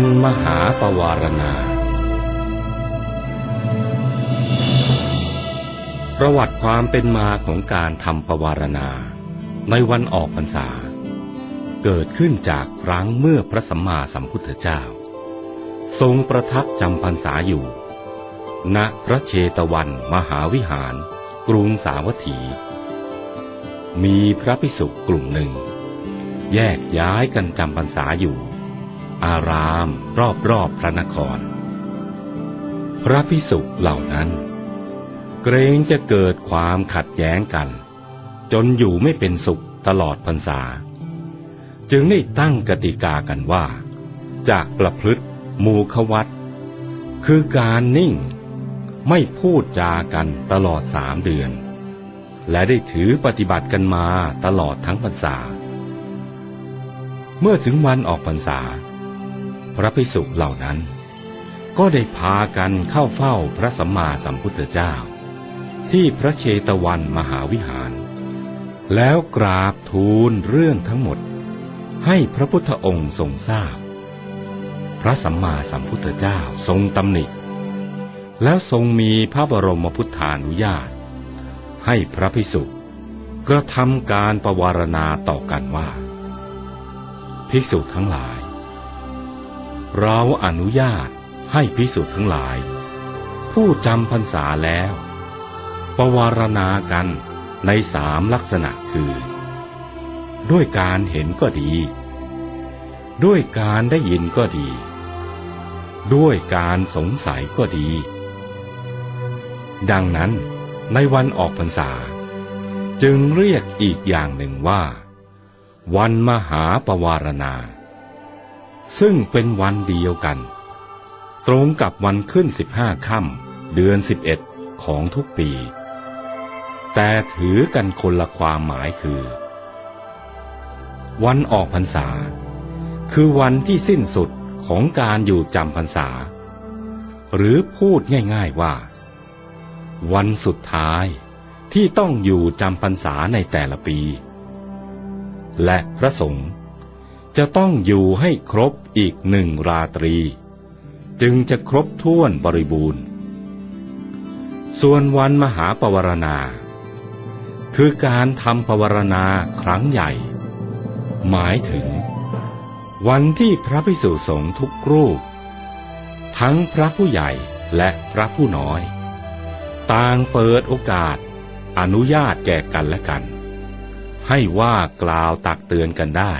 วันมหาปวารณา ประวัติความเป็นมาของการทำปวารณา ในวันออกพรรษา เกิดขึ้นจากครั้งเมื่อพระสัมมาสัมพุทธเจ้า ทรงประทับจำพรรษาอยู่ ณพระเชตวันมหาวิหาร กรุงสาวัตถี มีพระภิกษุกลุ่มหนึ่ง แยกย้ายกันจำพรรษาอยู่ อารามรอบๆพระนคร พระภิกษุเหล่านั้น เกรงจะเกิดความขัดแย้งกัน จนอยู่ไม่เป็นสุขตลอดพรรษา จึงได้ตั้งกติกากันว่าจะประพฤติมูขวัตคือการนิ่งไม่พูดจากันตลอดสามเดือน และได้ถือปฏิบัติกันมาตลอดทั้งพรรษา เมื่อถึงวันออกพรรษา พระภิกษุเหล่านั้น ก็ได้พากันเข้าเฝ้าพระสัมมาสัมพุทธเจ้า ที่พระเชตวันมหาวิหาร แล้วกราบทูลเรื่องทั้งหมด ให้พระพุทธองค์ทรงทราบพพระสัมมาสัมพุทธเจ้าทรงตำหนิ แล้วทรงมีพระบรมพุทธานุญาต ให้พระภิกษุกระทำการประวารณาต่อกันว่า ภิกษุทั้งหลาย เราอนุญาตให้ภิกษุทั้งหลาย ผู้จำพรรษาแล้ว ประวารณากันในสามลักษณะคือ ด้วยการเห็นก็ดี ด้วยการได้ยินก็ดี ด้วยการสงสัยก็ดี ดังนั้นในวันออกพรรษา จึงเรียกอีกอย่างหนึ่งว่า วันมหาปวารณา ซึ่งเป็นวันเดียวกัน ตรงกับวันขึ้นสิบห้าค่ำเดือนสิบเอ็ดของทุกปี แต่ถือกันคนละความหมายคือ วันออกพรรษา คือวันที่สิ้นสุดของการอยู่จำพรรษา หรือพูดง่ายๆว่า วันสุดท้ายที่ต้องอยู่จำพรรษาในแต่ละปี และพระสงฆ์ จะต้องอยู่ให้ครบอีกหนึ่งราตรี จึงจะครบถ้วนบริบูรณ์ ส่วนวันมหาปวารณา คือการทำปวารณาครั้งใหญ่ หมายถึง วันที่พระภิกษุสงฆ์ทุกรูป ทั้งพระผู้ใหญ่และพระผู้น้อย ต่างเปิดโอกาสอนุญาตแก่กันและกัน ให้ว่ากล่าวตักเตือนกันได้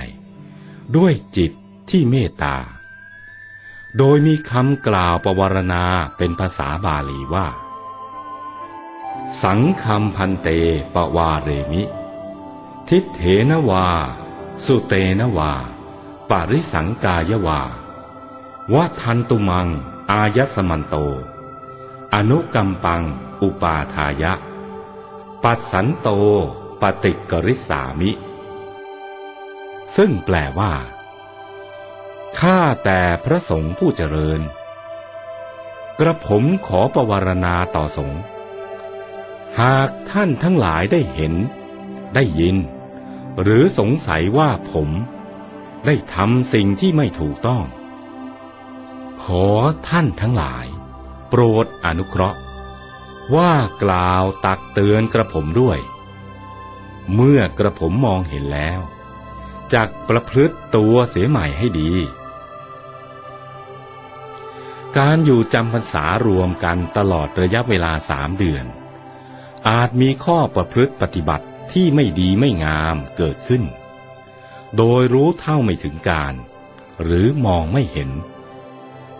ด้วยจิตที่เมตตา โดยมีคำกล่าวประวารณาเป็นภาษาบาลีว่า สังคำพันเตปวาเรมิ ทิเถนวา สุเตนวา ปาริสังกายวาวัทันตุมัง อายสมันโต อนุกัมปัง อุปาทายะ ปัสสันโตปฏิกริสามิ ซึ่งแปลว่า ข้าแต่พระสงฆ์ผู้เจริญ กระผมขอประวารณาต่อสงฆ์ หากท่านทั้งหลายได้เห็น ได้ยิน หรือสงสัยว่าผม ได้ทำสิ่งที่ไม่ถูกต้อง ขอท่านทั้งหลาย โปรดอนุเคราะห์ ว่ากล่าวตักเตือนกระผมด้วย เมื่อกระผมมองเห็นแล้ว จักประพฤติตัวเสียใหม่ให้ดี การอยู่จำพรรษารวมกันตลอดระยะเวลาสามเดือน อาจมีข้อประพฤติปฏิบัติที่ไม่ดีไม่งามเกิดขึ้น โดยรู้เท่าไม่ถึงการ หรือมองไม่เห็น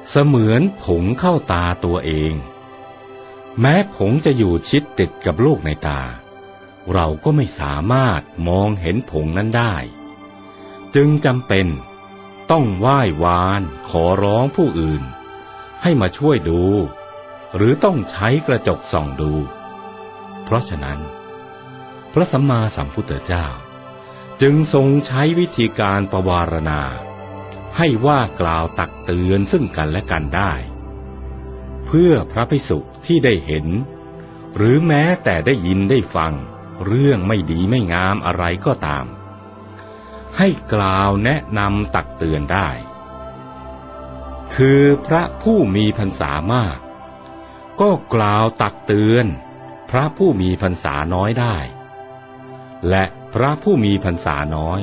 เสมือนผงเข้าตาตัวเอง แม้ผงจะอยู่ชิดติดกับโลกในตา เราก็ไม่สามารถมองเห็นผงนั้นได้ จึงจำเป็น ต้องไหว้วานขอร้องผู้อื่น ให้มาช่วยดู หรือต้องใช้กระจกส่องดู เพราะฉะนั้น พระสัมมาสัมพุทธเจ้า จึงทรงใช้วิธีการประวารณา ให้ว่ากล่าวตักเตือนซึ่งกันและกันได้ เพื่อพระภิกษุที่ได้เห็น หรือแม้แต่ได้ยินได้ฟัง เรื่องไม่ดีไม่งามอะไรก็ตาม ให้กล่าวแนะนำตักเตือนได้ คือพระผู้มีพรรษามาก ก็กล่าวตักเตือน พระผู้มีพรรษาน้อยได้ และพระผู้มีพรรษาน้อย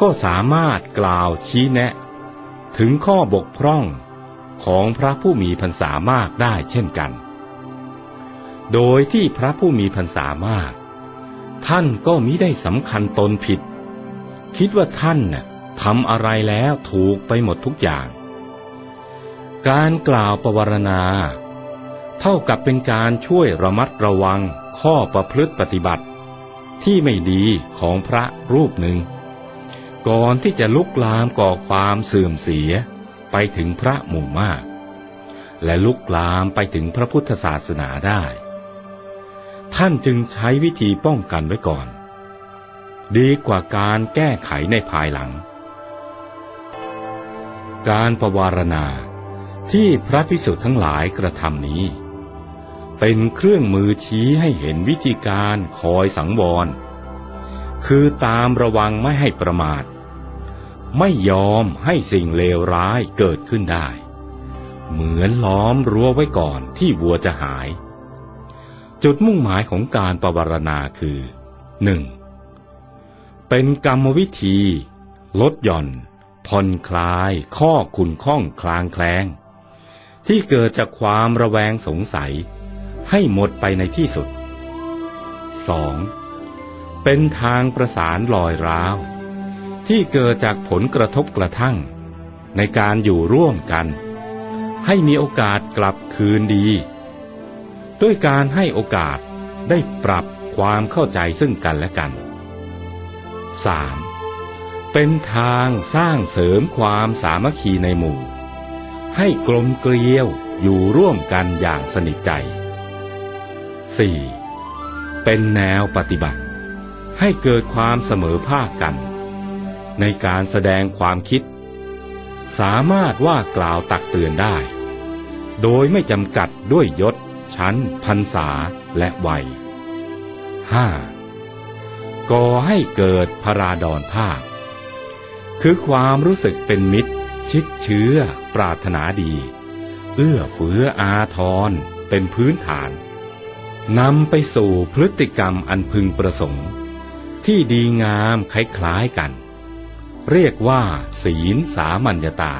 ก็สามารถกล่าวชี้แนะ ถึงข้อบกพร่องของพระผู้มีพรรษามากได้เช่นกัน โดยที่พระผู้มีพรรษามาก ท่านก็มิได้สำคัญตนผิด คิดว่าท่านน่ะทำอะไรแล้วถูกไปหมดทุกอย่าง การกล่าวประวารณา เท่ากับเป็นการช่วยระมัดระวังข้อประพฤติปฏิบัติ ที่ไม่ดีของพระรูปหนึ่ง ก่อนที่จะลุกลามก่อความเสื่อมเสียไปถึงพระหมู่มาก และลุกลามไปถึงพระพุทธศาสนาได้ ท่านจึงใช้วิธีป้องกันไว้ก่อน ดีกว่าการแก้ไขในภายหลัง การประวารณาที่พระพิสุทธ์ทั้งหลายกระทำนี้ เป็นเครื่องมือชี้ให้เห็นวิธีการคอยสังวร คือตามระวังไม่ให้ประมาท ไม่ยอมให้สิ่งเลวร้ายเกิดขึ้นได้ เหมือนล้อมรั้วไว้ก่อนที่วัวจะหาย จุดมุ่งหมายของการประวารณาคือหนึ่ง เป็นกรรมวิธี ลดหย่อน ผ่อนคลายข้อขุนข้องคลางแคลง ที่เกิดจากความระแวงสงสัย ให้หมดไปในที่สุด 2. เป็นทางประสานลอยร้าว ที่เกิดจากผลกระทบกระทั่ง ในการอยู่ร่วมกัน ให้มีโอกาสกลับคืนดี ด้วยการให้โอกาสได้ปรับความเข้าใจซึ่งกันและกัน 3. เป็นทางสร้างเสริมความสามัคคีในหมู่ ให้กลมเกลียวอยู่ร่วมกันอย่างสนิทใจ 4. เป็นแนวปฏิบัติ ให้เกิดความเสมอภาคกัน ในการแสดงความคิด สามารถว่ากล่าวตักเตือนได้ โดยไม่จำกัดด้วยยศ ชั้นพรรษาและวัย 5. ก่อให้เกิดพราดอนภาพคือความรู้สึกเป็นมิตร ชิดเชื้อ ปรารถนาดี เอื้อเฟื้ออาทรเป็นพื้นฐานนำไปสู่พฤติกรรมอันพึงประสงค์ ที่ดีงามคล้ายๆกัน เรียกว่า ศีลสามัญญตา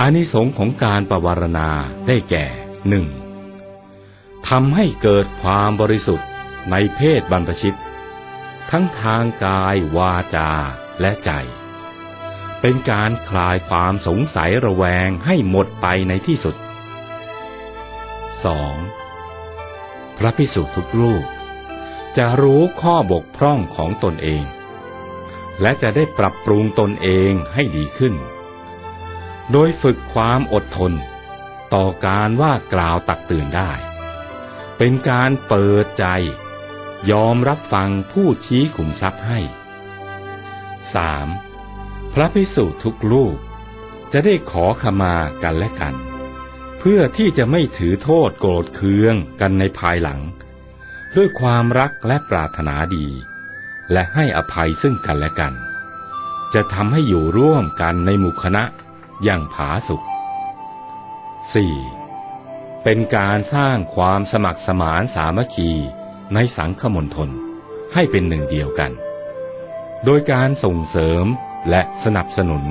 อานิสงส์ของการประวารณาได้แก่หนึ่งทำให้เกิดความบริสุทธิ์ในเพศบรรพชิต ทั้งทางกายวาจาและใจ เป็นการคลายความสงสัยระแวงให้หมดไปในที่สุด 2. พระพิสุทุกรูป จะรู้ข้อบกพร่องของตนเอง และจะได้ปรับปรุงตนเองให้ดีขึ้น โดยฝึกความอดทน ต่อการว่ากล่าวตักเตือนได้ เป็นการเปิดใจ ยอมรับฟังผู้ชี้ขุมทรัพย์ให้ 3. พระพิสุทุกรูป จะได้ขอขมากันและกัน เพื่อที่จะไม่ถือโทษโกรธเคืองกันในภายหลัง ด้วยความรักและปรารถนาดี และให้อภัยซึ่งกันและกัน จะทำให้อยู่ร่วมกันในหมู่คณะอย่างผาสุก 4. เป็นการสร้างความสมัครสมานสามัคคี ในสังคมณฑลให้เป็นหนึ่งเดียวกัน โดยการส่งเสริมและสนับสนุน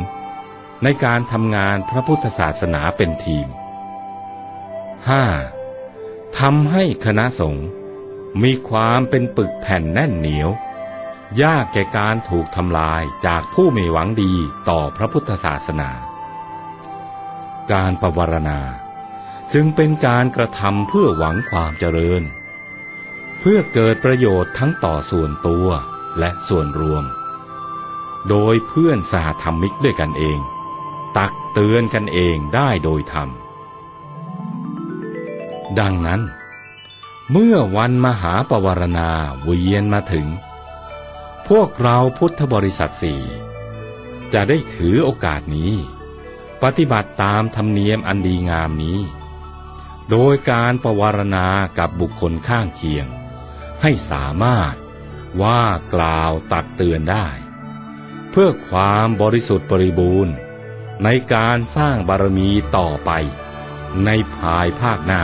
ในการทำงานพระพุทธศาสนาเป็นทีม 5. ทำให้คณะสงฆ์มีความเป็นปึกแผ่นแน่นเหนียว ยากแก่การถูกทำลายจากผู้ไมีหวังดีต่อพระพุทธศาสนา การประวารณา จึงเป็นการกระทำเพื่อหวังความเจริญ เพื่อเกิดประโยชน์ทั้งต่อส่วนตัวและส่วนรวม โดยเพื่อนสหธรรมิกด้วยกันเอง ตักเตือนกันเองได้โดยธรรม ดังนั้น เมื่อวันมหาปวารณาเวียนมาถึง พวกเราพุทธบริษัทสี่จะได้ถือโอกาสนี้ ปฏิบัติตามธรรมเนียมอันดีงามนี้ โดยการประวารณากับบุคคลข้างเคียง ให้สามารถว่ากล่าวตักเตือนได้ เพื่อความบริสุทธิ์บริบูรณ์ ในในการสร้างบารมีต่อไป ในภายภาคหน้า